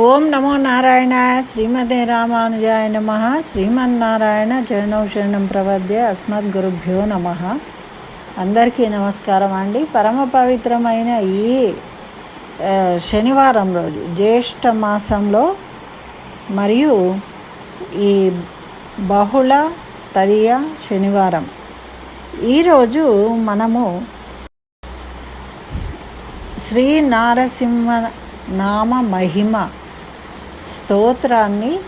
ఓం నమో నారాయణ శ్రీమతే రామానుజాయ నమ. శ్రీమన్నారాయణ చరణం శరణం ప్రపద్య అస్మద్ గురుభ్యో నమ. అందరికీ నమస్కారం అండి. పరమ పవిత్రమైన ఈ శనివారం రోజు జ్యేష్ఠ మాసంలో మరియు ఈ బహుళ తదియ శనివారం. ఈరోజు మనము శ్రీ నారసింహ నామ మహిమ స్తోత్రాన్ని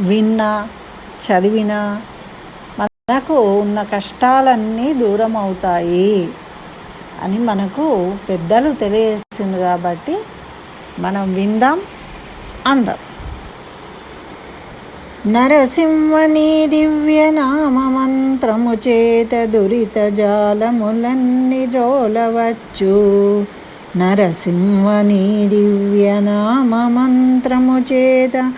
విన్నా చదివినా మనకు ఉన్న కష్టాలన్నీ దూరం అవుతాయి అని మనకు పెద్దలు తెలియజేసింది కాబట్టి మనం విందాం అందం. నరసింహని దివ్య నామ మంత్రము చేత దురిత జాలములన్నీ రోలవచ్చు నరసింహని దివ్య నామ మంత్రము చేత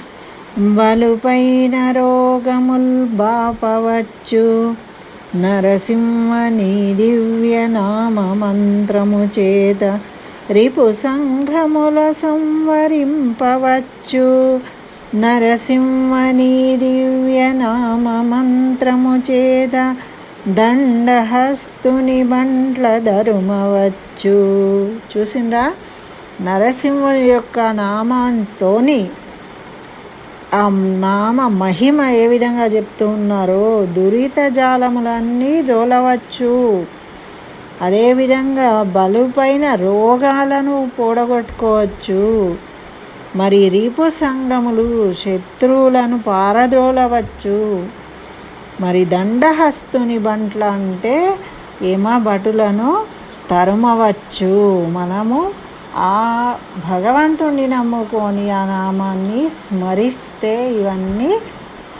బలుపైన రోగముల్ బాపవచ్చు. నరసింహని దివ్య నామ మంత్రము చేత రిపు సంఘముల సంవరింపవచ్చు. నరసింహని దివ్య నామ మంత్రము చేత దండహస్తుని బంట్ల ధరుమవచ్చు. చూసిండ్రా? నరసింహుని యొక్క నామంతోని ఆ నామ మహిమ ఏ విధంగా చెప్తూ ఉన్నారో దురిత జాలములన్నీ రోలవచ్చు అదేవిధంగా బలుపైన రోగాలను పూడగొట్టుకోవచ్చు. మరి రీపు సంఘములు శత్రువులను పారదోలవచ్చు మరి దండహస్తుని బంట్ల అంటే ఏమా భటులను తరుమవచ్చు. మనము ఆ భగవంతుణ్ణి నమ్ముకొని ఆ నామాన్ని స్మరిస్తే ఇవన్నీ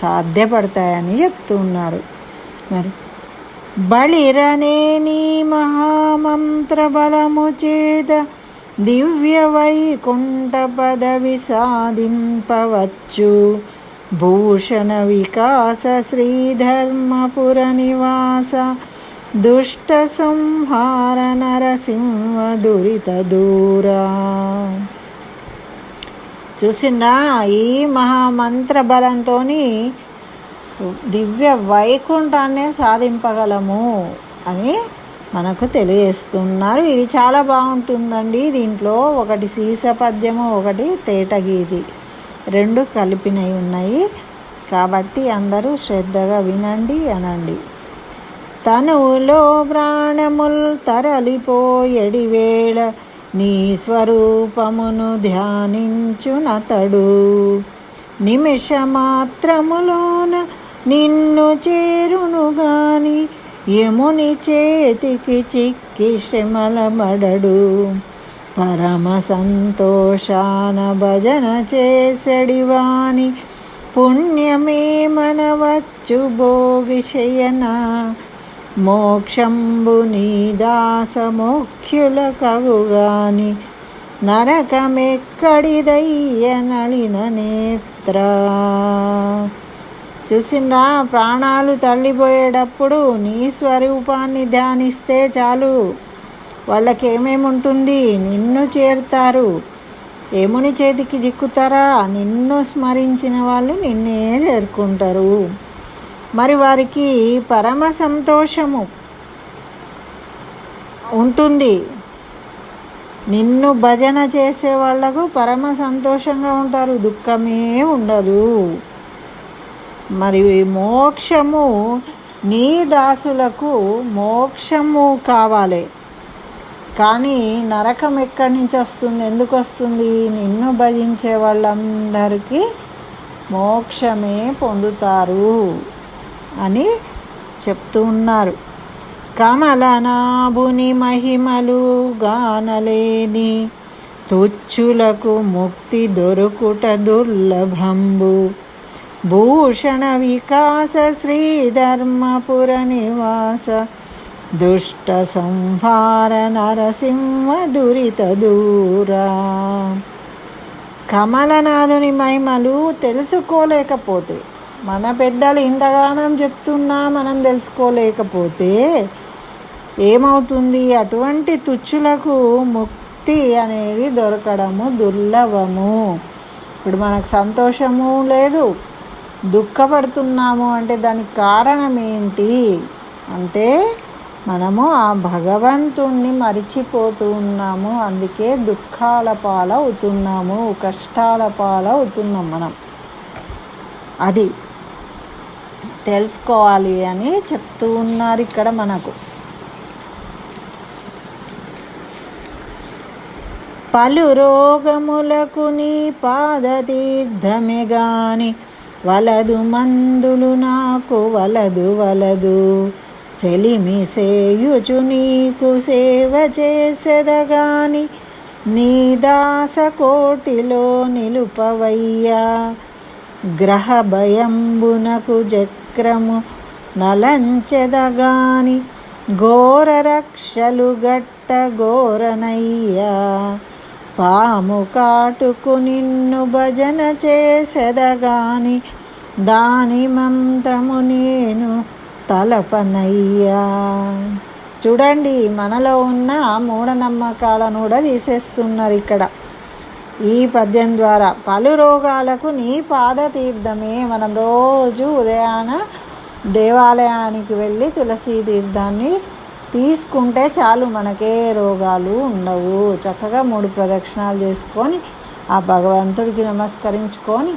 సాధ్యపడతాయని చెప్తున్నారు. మరి బలిరనేని మహామంత్ర బలము చేత దివ్య వైకుంఠ పదవి సాధింపవచ్చు. భూషణ వికాస శ్రీధర్మపుర నివాస దుష్ట సంహార నరసింహ దురిత దూరా చూసిండ్రా ఈ మహామంత్ర బలంతో దివ్య వైకుంఠాన్నే సాధింపగలము అని మనకు తెలియజేస్తున్నారు. ఇది చాలా బాగుంటుందండి దీంట్లో. ఒకటి సీస పద్యము ఒకటి తేటగీతి. రెండు కలిపినవి ఉన్నాయి. కాబట్టి అందరూ శ్రద్ధగా వినండి అనండి. తనువులో ప్రాణముల్ తరలిపోయడి వేళ నీ స్వరూపమును ధ్యానించునతడు. నిమిష మాత్రములోన నిన్ను చేరును గాని యముని చేతికి చిక్కి శ్రమలబడడు. పరమ సంతోషాన భజన చేసడివాని పుణ్యమే మనవచ్చు భోగిశయన. మోక్షంబు నీ దాస కవుగాని నరకమెక్కడిదయ్య నళిన నేత్ర. చూసిండ్రా ప్రాణాలు తల్లిపోయేటప్పుడు నీ స్వరూపాన్ని ధ్యానిస్తే చాలు. వాళ్ళకి ఏమేమి ఉంటుంది నిన్ను చేరుతారు. ఏముని చేతికి చిక్కుతారా నిన్ను స్మరించిన వాళ్ళు నిన్నే చేరుకుంటారు. మరి వారికి పరమ సంతోషము ఉంటుంది. నిన్ను భజన చేసే వాళ్ళకు పరమ సంతోషంగా ఉంటారు. దుఃఖమే ఉండదు. మరి మోక్షము నీ దాసులకు మోక్షము కావాలి. కానీ నరకం ఎక్కడి నుంచి వస్తుంది? ఎందుకు వస్తుంది? నిన్ను భజించే వాళ్ళందరికీ మోక్షమే పొందుతారు అని చెప్తూ ఉన్నారు. కమలనాభుని మహిమలు గానలేని తుచ్చులకు ముక్తి దొరుకుట దుర్లభంబు. భూషణ వికాస శ్రీధర్మపుర నివాస దుష్ట సంహార నరసింహ దురిత దూరా కమలనాథుని మహిమలు తెలుసుకోలేకపోతే మన పెద్దలు ఇంతగానం చెప్తున్నా మనం తెలుసుకోలేకపోతే ఏమవుతుంది? అటువంటి తుచ్చులకు ముక్తి అనేది దొరకడము దుర్లభము. ఇప్పుడు మనకు సంతోషము లేదు దుఃఖపడుతున్నాము అంటే దానికి కారణం ఏంటి? అంటే మనము ఆ భగవంతుణ్ణి మరిచిపోతూ ఉన్నాము అందుకే దుఃఖాల పాలవుతున్నాము కష్టాల పాలవుతున్నాం మనం. అది తెలుసుకోవాలి అని చెప్తూ ఉన్నారు ఇక్కడ మనకు. పలు రోగములకు నీ పాదతీర్థమే గాని వలదు మందులు నాకు వలదు వలదు. చెలిమి సేయుచు నీకు సేవ చేసెదగాని నీ దాస కోటిలో నిలుపవయ్యా. గ్రహ భయంబునకు చక్రము నలంచెదగాని ఘోర రక్షలు గట్ట ఘోరనయ్యా. పాము కాటుకు నిన్ను భజన చేసెదగాని దాని మంత్రము నేను తలపనయ్యా. చూడండి మనలో ఉన్న మూఢనమ్మకాలను కూడా తీసేస్తున్నారు ఇక్కడ. ఈ పద్యం ద్వారా పలు రోగాలకు నీ పాదతీర్థమే. మనం రోజు ఉదయాన దేవాలయానికి వెళ్ళి తులసి తీర్థాన్ని తీసుకుంటే చాలు మనకే రోగాలు ఉండవు. చక్కగా మూడు ప్రదక్షిణాలు చేసుకొని ఆ భగవంతుడికి నమస్కరించుకొని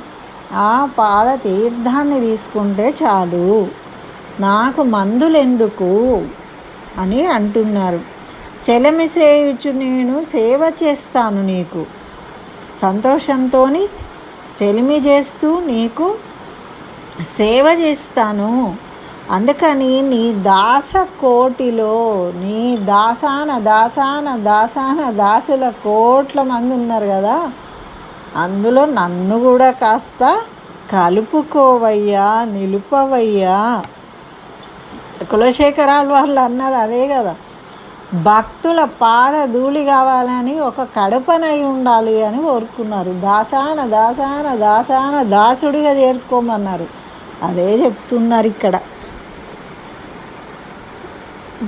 ఆ పాద తీర్థాన్ని తీసుకుంటే చాలు. నాకు మందులెందుకు? అని అంటున్నారు. చెలమి సేయుచు నేను సేవ చేస్తాను నీకు. సంతోషంతో చెలిమి చేస్తూ నీకు సేవ చేస్తాను. అందుకని నీ దాస కోటిలో నీ దాసాన దాసాన దాసాన దాసుల కోట్ల మంది ఉన్నారు కదా అందులో నన్ను కూడా కాస్త కలుపుకోవయ్యా నిలుపవయ్యా. కులశేఖరాలు వాళ్ళు అన్నది అదే కదా. భక్తుల పాద ధూళి కావాలని ఒక కడపనై ఉండాలి అని కోరుకున్నారు. దాసాన దాసాన దాసాన దాసుడిగా చేరుకోమన్నారు. అదే చెప్తున్నారు ఇక్కడ.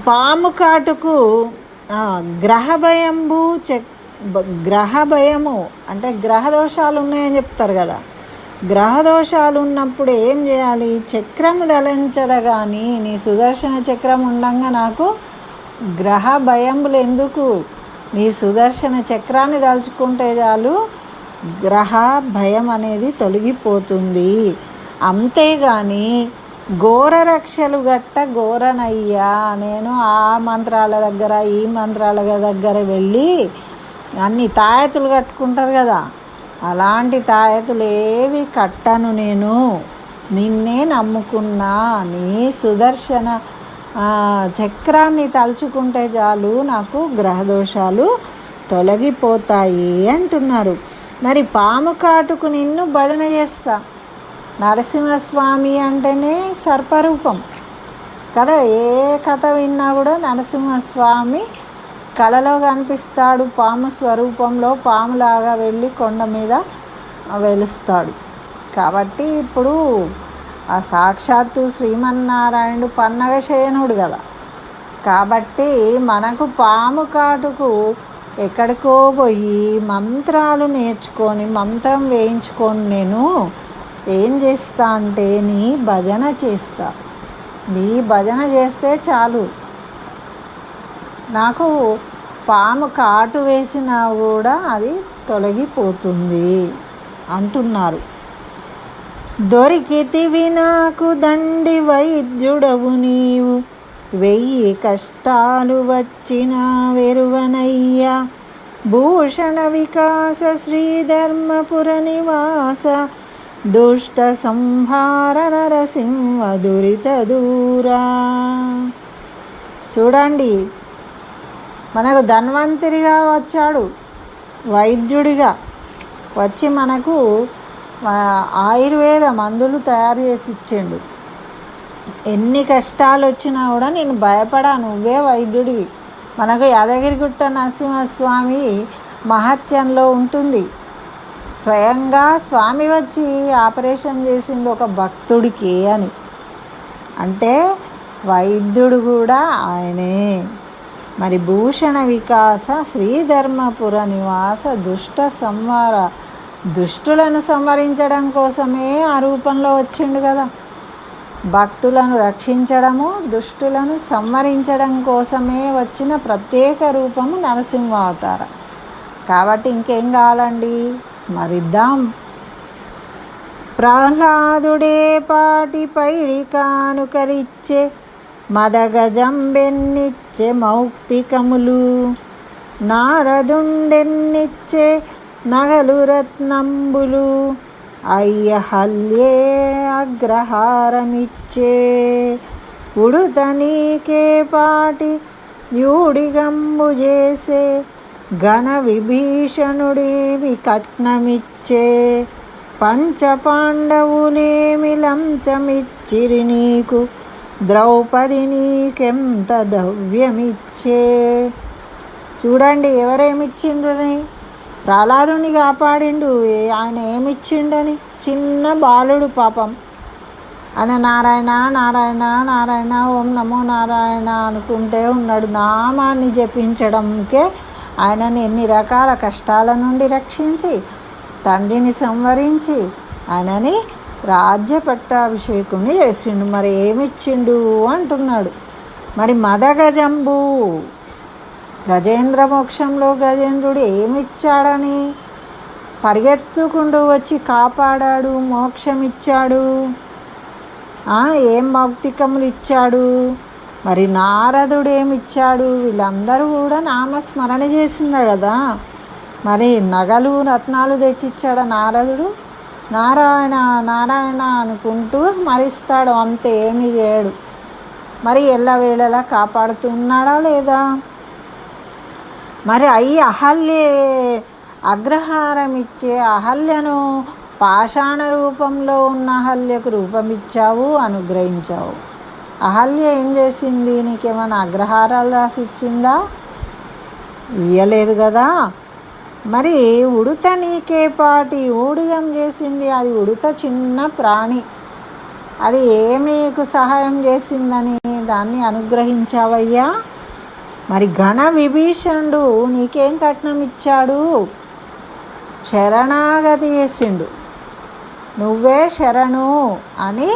పాము కాటుకు గ్రహ భయంబు చెక్ గ్రహ అంటే గ్రహ దోషాలు ఉన్నాయని చెప్తారు కదా. గ్రహ దోషాలు ఉన్నప్పుడు ఏం చేయాలి? చక్రము దళించద కానీ నీ సుదర్శన చక్రం ఉండగా నాకు గ్రహ భయములు ఎందుకు? నీ సుదర్శన చక్రాన్ని దలుచుకుంటే చాలు గ్రహ భయం అనేది తొలగిపోతుంది. అంతేగాని ఘోర రక్షలు గట్ట ఘోరనయ్యా నేను ఆ మంత్రాల దగ్గర ఈ మంత్రాల దగ్గర వెళ్ళి అన్ని తాయతులు కట్టుకుంటారు కదా. అలాంటి తాయతులు ఏవి కట్టను నేను. నిన్నే నమ్ముకున్నా నీ సుదర్శన చక్రాన్ని తలుచుకుంటే చాలు నాకు గ్రహదోషాలు తొలగిపోతాయి అంటున్నారు. మరి పాము కాటుకు నిన్ను భజన చేస్తా. నరసింహస్వామి అంటేనే సర్పరూపం. కదా ఏ కథ విన్నా కూడా నరసింహస్వామి కలలో కనిపిస్తాడు పాము స్వరూపంలో పాములాగా వెళ్ళి కొండ మీద వెలుస్తాడు. కాబట్టి ఇప్పుడు ఆ సాక్షాత్తు శ్రీమన్నారాయణుడు పన్నగ శయనుడు కదా. కాబట్టి మనకు పాము కాటుకు ఎక్కడికో పోయి మంత్రాలు నేర్చుకొని మంత్రం వేయించుకొని నేను ఏం చేస్తా అంటే నీ భజన చేస్తా. నీ భజన చేస్తే చాలు. నాకు పాము కాటు వేసినా కూడా అది తొలగిపోతుంది అంటున్నారు. దొరికితివి నాకు దండి వైద్యుడవు నీవు. వెయ్యి కష్టాలు వచ్చిన వెరువనయ్యా. భూషణ వికాస శ్రీధర్మపుర నివాస. దుష్ట సంహార నరసింహ దురిత దూరా. చూడండి మనకు ధన్వంతరిగా వచ్చాడు వైద్యుడిగా వచ్చి మనకు ఆయుర్వేద మందులు తయారు చేసి ఇచ్చిండు. ఎన్ని కష్టాలు వచ్చినా కూడా నేను భయపడా నువ్వే వైద్యుడివి. మనకు యాదగిరిగుట్ట నరసింహస్వామి మహత్యంలో ఉంటుంది. స్వయంగా స్వామి వచ్చి ఆపరేషన్ చేసిండు ఒక భక్తుడికి అని. అంటే వైద్యుడు కూడా ఆయనే. మరి భూషణ వికాస శ్రీధర్మపుర నివాస దుష్ట సంహార దుష్టులను సంహరించడం కోసమే ఆ రూపంలో వచ్చిండు కదా. భక్తులను రక్షించడము దుష్టులను సంహరించడం కోసమే వచ్చిన ప్రత్యేక రూపము నరసింహ అవతార కాబట్టి ఇంకేం కావాలండి? స్మరిద్దాం. ప్రహ్లాదుడే పాటి పైడి కానుకరిచ్చే మదగజంబెన్నిచ్చే మౌక్తికములు నారదుండెన్నిచ్చే నగలు రత్నంబులు అయ్యహల్యే అగ్రహారమిచ్చే ఉడుత నీకే పాటి యూడిగంబు చేసే ఘన విభీషణుడేమి కట్నమిచ్చే పంచపాండవులేమి లంచమిచ్చిరి నీకు ద్రౌపది నీకెంత ద్రవ్యమిచ్చే చూడండి ఎవరేమిచ్చిండ్రని? ప్రహ్లాదుని కాపాడిండు. ఆయన ఏమిచ్చిండని? చిన్న బాలుడు పాపం. ఆయన నారాయణ నారాయణ నారాయణ ఓం నమో నారాయణ అనుకుంటే ఉన్నాడు. నామాన్ని జపించడంకే ఆయనని ఎన్ని రకాల కష్టాల నుండి రక్షించి తండ్రిని సంవరించి ఆయనని రాజ్య పట్టాభిషేకుని చేసిండు. మరి ఏమిచ్చిండు అంటున్నాడు. మరి మదగజంబు గజేంద్ర మోక్షంలో గజేంద్రుడు ఏమిచ్చాడని పరిగెత్తుకుంటూ వచ్చి కాపాడాడు మోక్షం ఇచ్చాడు ఏం మౌక్తికములు ఇచ్చాడు? మరి నారదుడు ఏమిచ్చాడు? వీళ్ళందరూ కూడా నామస్మరణ చేసినాడు కదా. మరి నగలు రత్నాలు తెచ్చిచ్చాడా నారదుడు? నారాయణ నారాయణ అనుకుంటూ స్మరిస్తాడు. అంతే ఏమి చేయడు. మరి ఎల్లవేళలా కాపాడుతున్నాడా లేదా? మరి అయ్యి అహల్యే అగ్రహారం ఇచ్చే అహల్యను పాషాణ రూపంలో ఉన్న అహల్యకు రూపమిచ్చావు అనుగ్రహించావు. అహల్య ఏం చేసింది? నీకేమైనా అగ్రహారాలు రాసి ఇచ్చిందా ఇయ్యలేదు కదా? మరి ఉడుత నీకే పాటి ఊడియం చేసింది. అది ఉడుత చిన్న ప్రాణి. అది ఏమీకు సహాయం చేసిందని దాన్ని అనుగ్రహించావయ్యా? మరి ఘన విభీషణుడు నీకేం కట్నం ఇచ్చాడు? శరణాగతి చేసిండు. నువ్వే శరణు అని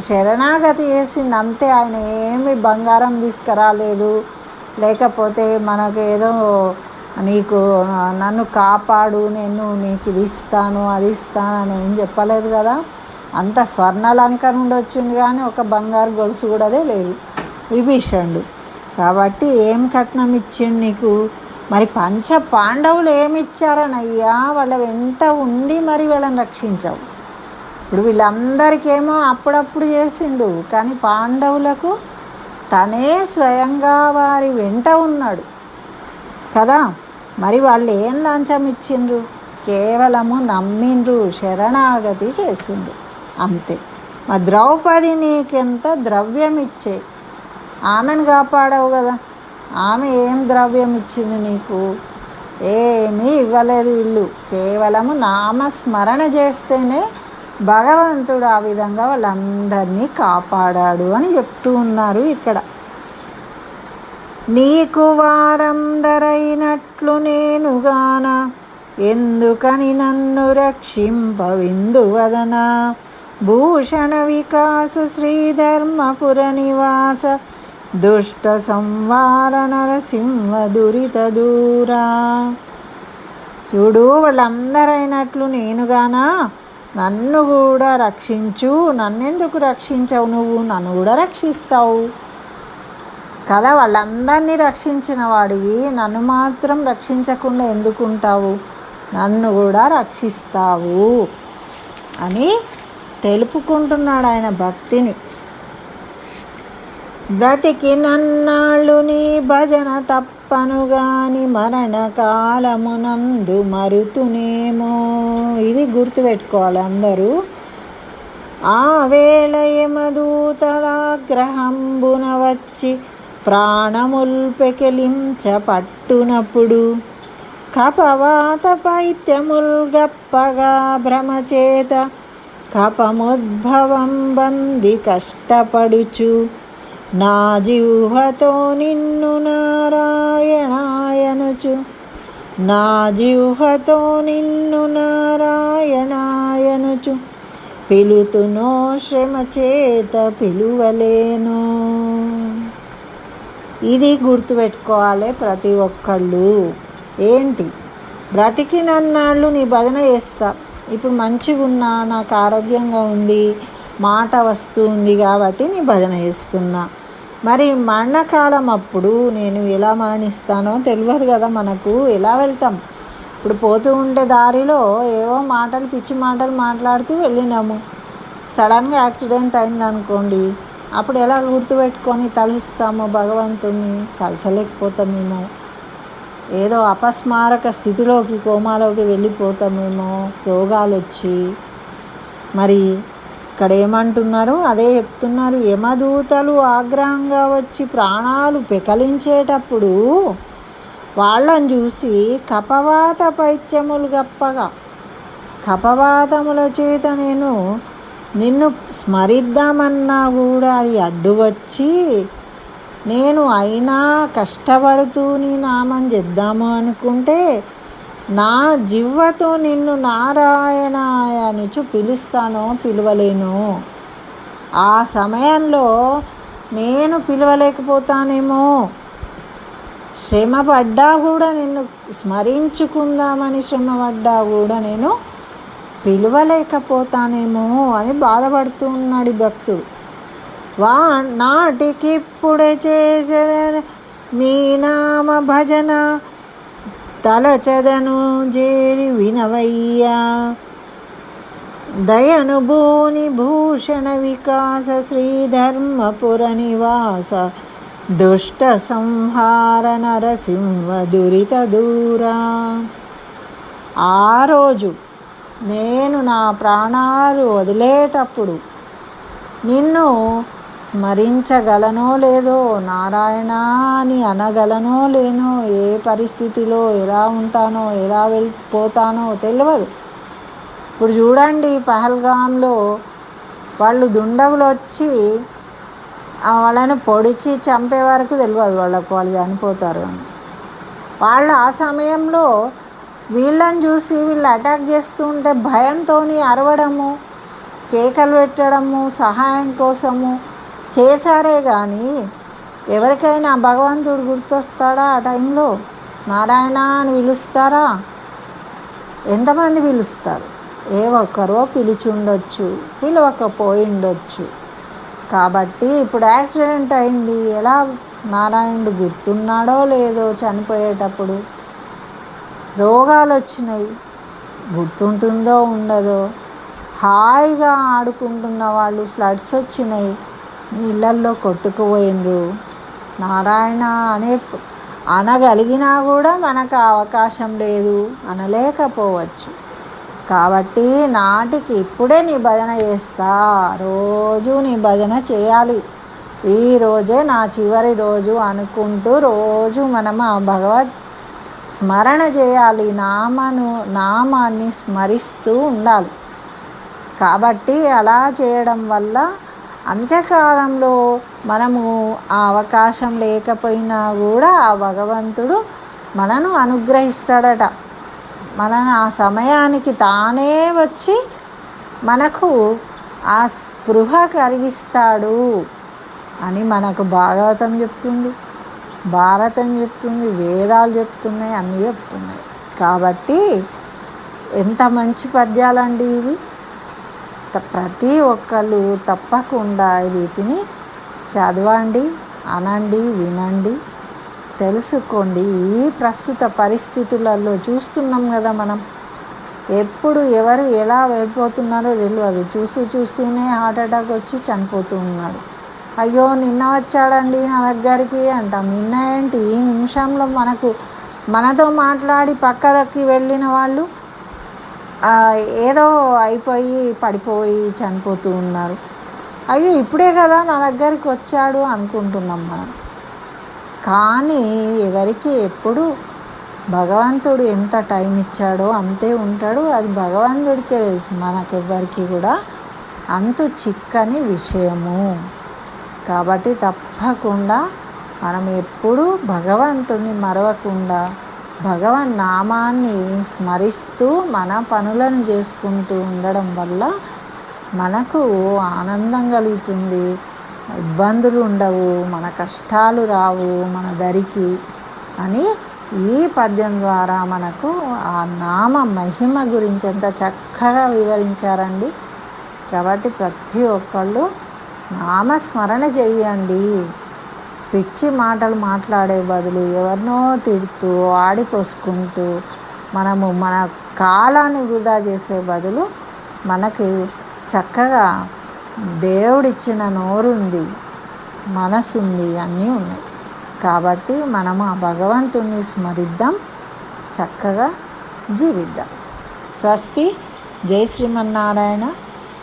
శరణాగతి చేసిండు. అంతే ఆయన ఏమి బంగారం తీసుకురాలేదు. లేకపోతే మనకు ఏదో నీకు నన్ను కాపాడు నేను నీకు ఇది ఇస్తాను అది ఇస్తాను అని ఏం చెప్పలేదు కదా. అంత స్వర్ణలంక నుండి వచ్చింది కానీ ఒక బంగారు గొలుసు కూడా లేదు. విభీషణుడు. కాబట్టి ఏం కట్నం ఇచ్చిండు నీకు? మరి పంచ పాండవులు ఏమి ఇచ్చారనయ్యా? వాళ్ళ వెంట ఉండి మరి వాళ్ళని రక్షించావు. ఇప్పుడు వీళ్ళందరికేమో అప్పుడప్పుడు చేసిండు కానీ పాండవులకు తనే స్వయంగా వారి వెంట ఉన్నాడు. కదా? మరి వాళ్ళు ఏం లంచం ఇచ్చిండ్రు? కేవలము నమ్మిండ్రు శరణాగతి చేసిండ్రు. అంతే. మా ద్రౌపది నీకెంత ద్రవ్యం ఇచ్చే ఆమెను కాపాడవు కదా. ఆమె ఏం ద్రవ్యం ఇచ్చింది నీకు? ఏమీ ఇవ్వలేదు వీళ్ళు కేవలము నామస్మరణ చేస్తేనే భగవంతుడు ఆ విధంగా వాళ్ళందరినీ కాపాడాడు అని చెప్తూ ఉన్నారు ఇక్కడ. నీకు వారందరైనట్లు నేనుగాన ఎందుకని నన్ను రక్షింపవిందువదనా? భూషణ వికాసు శ్రీధర్మపుర నివాస దుష్ట సంవార నరసింహ దురిత దూరా. చూడు వాళ్ళందరైనట్లు నేనుగానా నన్ను కూడా రక్షించు నన్నెందుకు రక్షించవు నువ్వు? నన్ను కూడా రక్షిస్తావు. కదా వాళ్ళందరినీ రక్షించిన వాడివి. నన్ను మాత్రం రక్షించకుండా ఎందుకుంటావు? నన్ను కూడా రక్షిస్తావు అని తెలుపుకుంటున్నాడు ఆయన భక్తిని. బ్రతికి నన్నాళ్ళు నీ భజన తప్పను గాని మరణకాలమునందు మరుతునేమో? ఇది గుర్తుపెట్టుకోవాలి అందరూ. ఆ వేళ యమదూతలాగ్రహంబున వచ్చి ప్రాణముల్పెకిలించ పట్టునప్పుడు కపవాత పైత్యముల్ గప్పగా భ్రమచేత కపముద్భవం బంది కష్టపడుచు నా జిహ్వతో నిన్ను నారాయణాయనుచు. నా జిహ్వతో నిన్ను నారాయణాయనుచు. పిలుతునో శ్రమ చేత పిలువలేను. ఇది గుర్తుపెట్టుకోవాలి ప్రతి ఒక్కళ్ళు. ఏంటి? బ్రతికినన్నాళ్ళు నీ భజన చేస్తా ఇప్పుడు మంచిగా ఉన్నా నాకు ఆరోగ్యంగా ఉంది మాట వస్తుంది కాబట్టి నీ భజన చేస్తున్నా మరి మరణకాలం అప్పుడు నేను ఎలా మరణిస్తానో తెలియదు కదా మనకు. ఎలా వెళ్తాం? ఇప్పుడు పోతూ ఉండే దారిలో ఏవో మాటలు పిచ్చి మాటలు మాట్లాడుతూ వెళ్ళినాము. సడన్గా యాక్సిడెంట్ అయింది అనుకోండి అప్పుడు ఎలా గుర్తుపెట్టుకొని తలుస్తాము భగవంతుణ్ణి? తలచలేకపోతామేమో? ఏదో అపస్మారక స్థితిలోకి కోమాలోకి వెళ్ళిపోతామేమో? రోగాలు వచ్చి మరి ఇక్కడ ఏమంటున్నారు అదే చెప్తున్నారు. యమదూతలు ఆగ్రహంగా వచ్చి ప్రాణాలు పెకలించేటప్పుడు వాళ్ళని చూసి కపవాత పైత్యములు గప్పగా. కపవాతముల చేత నేను నిన్ను స్మరిద్దామన్నా కూడా అది అడ్డు వచ్చి నేను అయినా కష్టపడుతూ నీ నామం చెప్దాము అనుకుంటే నా జివ్వతో నిన్ను నారాయణాయ నుంచి పిలుస్తానో పిలవలేను. ఆ సమయంలో నేను పిలవలేకపోతానేమో. శ్రమపడ్డా కూడా నిన్ను స్మరించుకుందామని శ్రమపడ్డా కూడా నేను పిలవలేకపోతానేమో అని బాధపడుతూ ఉన్నాడు భక్తుడు. వా నాటికిప్పుడే చేసే నీ నామ భజన తలచదను జేరి వినవయ్యా. దయను భూని భూషణ వికాస శ్రీధర్మపుర నివాస దుష్ట సంహార నరసింహ దురిత దూరా. ఆ రోజు నేను నా ప్రాణాలు వదిలేటప్పుడు నిన్ను స్మరించగలనో లేదో నారాయణ అని అనగలనో లేనో ఏ పరిస్థితిలో ఎలా ఉంటానో ఎలా వెళ్ళిపోతానో తెలియదు. ఇప్పుడు చూడండి పహల్గాంలో వాళ్ళు దుండగులు వచ్చి వాళ్ళని పొడిచి చంపే వరకు తెలియదు వాళ్ళకు వాళ్ళు చనిపోతారు అని. వాళ్ళు ఆ సమయంలో వీళ్ళని చూసి వీళ్ళు అటాక్ చేస్తూ ఉంటే భయంతో అరవడము కేకలు పెట్టడము సహాయం కోసము చేశారే కానీ ఎవరికైనా భగవంతుడు గుర్తొస్తాడా ఆ టైంలో? నారాయణ అని పిలుస్తారా? ఎంతమంది పిలుస్తారు? ఏ ఒక్కరో పిలిచుండొచ్చు పిలవకపోయిండొచ్చు. ఉండొచ్చు కాబట్టి ఇప్పుడు యాక్సిడెంట్ అయింది. ఎలా నారాయణుడు గుర్తున్నాడో లేదో చనిపోయేటప్పుడు రోగాలు వచ్చినాయి గుర్తుంటుందో ఉండదో. హాయిగా ఆడుకుంటున్న వాళ్ళు ఫ్లడ్స్ వచ్చినాయి నీళ్ళల్లో కొట్టుకుపోయినరు నారాయణ అనే అనగలిగినా కూడా మనకు అవకాశం లేదు. అనలేకపోవచ్చు. కాబట్టి నాటికి ఇప్పుడే నీ భజన చేస్తా. రోజు నీ భజన చేయాలి. ఈ రోజే నా చివరి రోజు అనుకుంటూ రోజు మనం ఆ భగవత్ స్మరణ చేయాలి. నామను నామాన్ని స్మరిస్తూ ఉండాలి. కాబట్టి అలా చేయడం వల్ల అంత్యకాలంలో మనము ఆ అవకాశం లేకపోయినా కూడా ఆ భగవంతుడు మనను అనుగ్రహిస్తాడట. మన ఆ సమయానికి తానే వచ్చి మనకు ఆ స్పృహ కలిగిస్తాడు అని మనకు భాగవతం చెప్తుంది. భారతం చెప్తుంది వేదాలు చెప్తున్నాయి అన్నీ చెప్తున్నాయి. కాబట్టి ఎంత మంచి పద్యాలండి ఇవి? ప్రతి ఒక్కళ్ళు తప్పకుండా వీటిని చదవండి అనండి వినండి. తెలుసుకోండి. ఈ ప్రస్తుత పరిస్థితులలో చూస్తున్నాం కదా మనం. ఎప్పుడు ఎవరు ఎలా వెళ్ళిపోతున్నారో తెలియదు చూస్తూ చూస్తూనే హార్ట్ అటాక్ వచ్చి చనిపోతూ ఉన్నాడు. అయ్యో నిన్న వచ్చాడండి నా దగ్గరికి అంటాం. నిన్న ఏంటి? ఈ నిమిషంలో మనకు మనతో మాట్లాడి పక్కదక్కి వెళ్ళిన వాళ్ళు ఏదో అయిపోయి పడిపోయి చనిపోతూ ఉన్నారు. అయ్యో ఇప్పుడే కదా నా దగ్గరికి వచ్చాడు అనుకుంటున్నాం మనం. కానీ ఎవరికి ఎప్పుడు భగవంతుడు ఎంత టైం ఇచ్చాడో అంతే ఉంటాడు. అది భగవంతుడికే తెలుసు. మనకెవ్వరికి కూడా అంతు చిక్కని విషయము. కాబట్టి తప్పకుండా మనం ఎప్పుడూ భగవంతుని మరవకుండా భగవన్ నామాన్ని స్మరిస్తూ మన పనులను చేసుకుంటూ ఉండడం వల్ల మనకు ఆనందం కలుగుతుంది. ఇబ్బందులు ఉండవు మన కష్టాలు రావు మన దరికి అని ఈ పద్యం ద్వారా మనకు ఆ నామ మహిమ గురించి ఎంత చక్కగా వివరించారండి. కాబట్టి ప్రతి ఒక్కళ్ళు నామస్మరణ చెయ్యండి. పిచ్చి మాటలు మాట్లాడే బదులు ఎవరినో తిడుతూ ఆడిపోసుకుంటూ మనము మన కాలాన్ని వృధా చేసే బదులు మనకి చక్కగా దేవుడిచ్చిన నోరుంది మనసుంది అన్నీ ఉన్నాయి. కాబట్టి మనము ఆ భగవంతుణ్ణి స్మరిద్దాం చక్కగా జీవిద్దాం. స్వస్తి. జై శ్రీమన్నారాయణ.